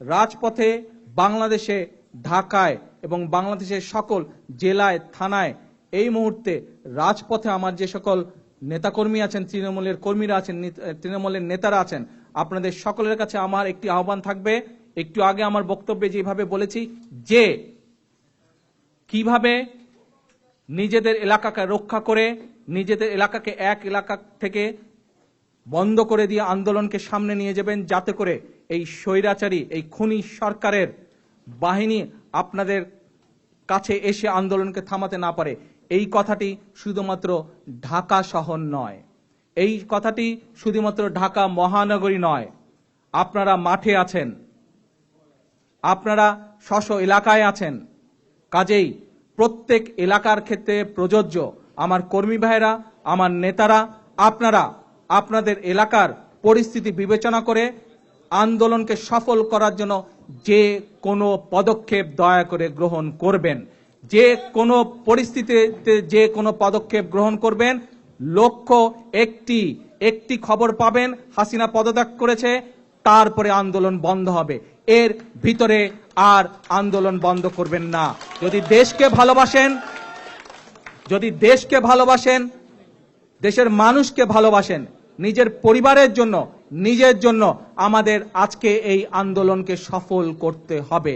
রাজপথে বাংলাদেশে ঢাকায় এবং বাংলাদেশের সকল জেলায়, থানায় এই মুহূর্তে রাজপথে আমার যে সকল নেতাকর্মী আছেন, তৃণমূলের কর্মীরা আছেন তৃণমূলের নেতারা আছেন, আপনাদের সকলের কাছে আমার একটি আহ্বান থাকবে। একটু আগে আমার বক্তব্যে যেভাবে বলেছি যে, কীভাবে নিজেদের এলাকাকে রক্ষা করে, নিজেদের এলাকাকে এক এলাকা থেকে বন্ধ করে দিয়ে আন্দোলনকে সামনে নিয়ে যাবেন, যাতে করে এই স্বৈরাচারী, এই খুনি সরকারের বাহিনী আপনাদের কাছে এসে আন্দোলনকে থামাতে না পারে। এই কথাটি শুধুমাত্র ঢাকা শহর নয়। এই কথাটি শুধুমাত্র ঢাকা মহানগরী নয়। আপনারা মাঠে আছেন। আপনারা স্ব এলাকায় আছেন। কাজেই প্রত্যেক এলাকার ক্ষেত্রে প্রযোজ্য আমার কর্মী ভাইরা আমার নেতারা, আপনারা আপনাদের এলাকার পরিস্থিতি বিবেচনা করে আন্দোলনকে সফল করার জন্য যে কোনো পদক্ষেপ দয়া করে গ্রহণ করবেন। যে কোনো পরিস্থিতিতে যে কোনো পদক্ষেপ গ্রহণ করবেন। লক্ষ্য একটি একটি খবর পাবেন, হাসিনা পদত্যাগ করেছে, তারপরে আন্দোলন বন্ধ হবে। এর ভিতরে আর আন্দোলন বন্ধ করবেন না। যদি দেশকে ভালোবাসেন, যদি দেশকে ভালোবাসেন, দেশের মানুষকে ভালোবাসেন, নিজের পরিবারের জন্য নিজের জন্য আমাদের আজকে এই আন্দোলনকে সফল করতে হবে।